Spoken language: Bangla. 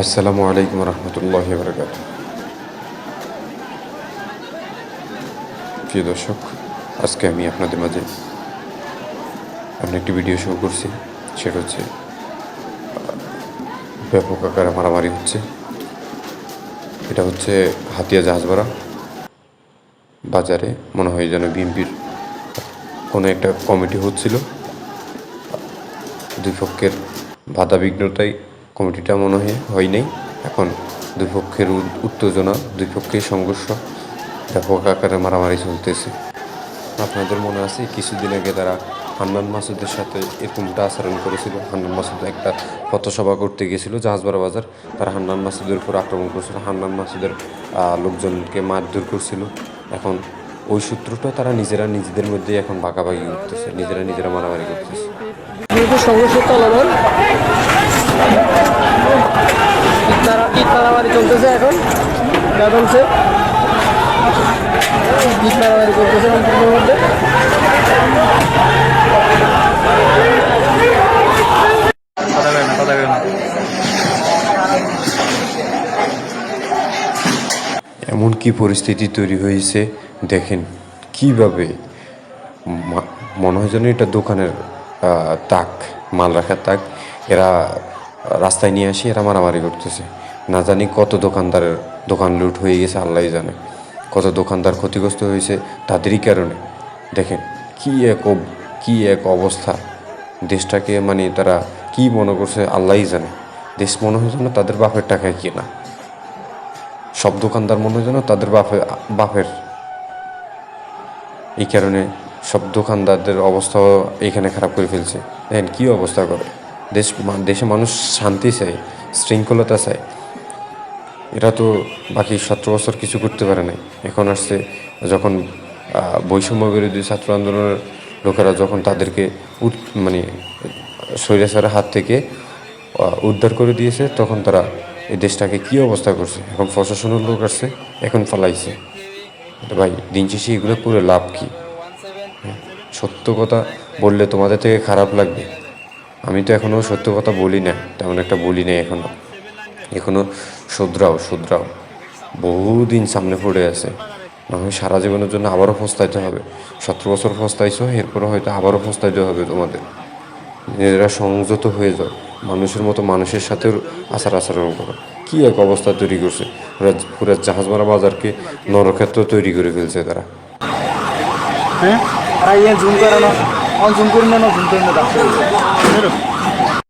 আসসালামু আলাইকুম রহমতুল্লাহ বরকাত প্রিয় দর্শক, আজকে আমি আপনাদের মাঝে আমি একটি ভিডিও শো করছি। সেটা হচ্ছে ব্যাপক আকারে মারামারি হচ্ছে। এটা হচ্ছে হাতিয়া জাহাজবাড়া বাজারে মনে হয় যেন বিএনপির কোনো একটা কমিটি হচ্ছিল। দুই পক্ষের বাধা বিঘ্নতায় কমিটিটা মনে হয় হয় নাই। এখন দুই পক্ষের উত্তেজনা, দুই পক্ষের সংঘর্ষ ব্যাপক আকারে মারামারি চলতেছে। আপনাদের মনে আছে, কিছুদিন আগে তারা হান্নান মাসুদের সাথে এরকমটা আচরণ করেছিল। হান্নান মাসুদ একটা পথসভা করতে গিয়েছিল জাহাজবাড়া বাজার। তারা হান্নান মাসুদের উপর আক্রমণ করেছিল। হান্নান মাসুদের লোকজনকে মারধর করছিল। এখন ওই সূত্রটা তারা নিজেরা নিজেদের মধ্যে এখন ভাগাভাগি করতেছে, নিজেরা নিজেরা মারামারি করতেছে। সংঘর্ষ এখন। চলছে ইট মারামারি রংপুরের মধ্যে। এমন কি পরিস্থিতি তৈরি হয়েছে? দেখেন, কীভাবে মনে হয় যেন এটা দোকানের তাক, মাল রাখার তাক। এরা রাস্তায় নিয়ে আসি, এরা মারামারি করতেছে। না জানি কত দোকানদারের দোকান লুট হয়ে গেছে, আল্লাহ জানে। কত দোকানদার ক্ষতিগ্রস্ত হয়েছে তাদেরই কারণে। দেখেন, কি এক কি এক অবস্থা। দেশটাকে মানে তারা কি মনে করছে আল্লাহই জানে। দেশ মনে হয় যেন তাদের বাপের টাকায় কিনা। সব দোকানদার মনে হয় যেন তাদের বাপের বাপের। এই কারণে সব দোকানদারদের অবস্থাও এখানে খারাপ করে ফেলছে। দেখেন কী অবস্থা করে। দেশ দেশে মানুষ শান্তি চায়, শৃঙ্খলতা চায়। এরা তো বাকি সতেরো বছর কিছু করতে পারে নাই। এখন আসছে যখন বৈষম্য বিরোধী ছাত্র আন্দোলনের লোকেরা যখন তাদেরকে মানে স্বৈরাচারের হাত থেকে উদ্ধার করে দিয়েছে তখন তারা এই দেশটাকে কী অবস্থা করছে? এখন প্রশাসনের লোক আসছে এখন ফালাইছে ভাই দিন শেষে এগুলো করে লাভ কী? হ্যাঁ, সত্য কথা বললে তোমাদের থেকে খারাপ লাগবে। আমি তো এখনও সত্য কথা বলি না তেমন একটা বলি না এখনও এখনও শুধরাও শুধরাও। বহুদিন সামনে পড়ে আছে। না হয় সারা জীবনের জন্য আবারও ফস্তাইতে হবে। সতেরো বছর ফস্তাইছো, এরপরে হয়তো আবারও ফস্তাইতে হবে তোমাদের। নিজেরা সংযত হয়ে যাও। মানুষের মতো মানুষের সাথেও আচার আচরণ করো। কী এক অবস্থা তৈরি করছে। পুরা পুরো জাহাজমারা বাজারকে নরক্ষেত্র তৈরি করে ফেলছে তারা। হ্যাঁ? ইয়ে জুম করে জুম না জুম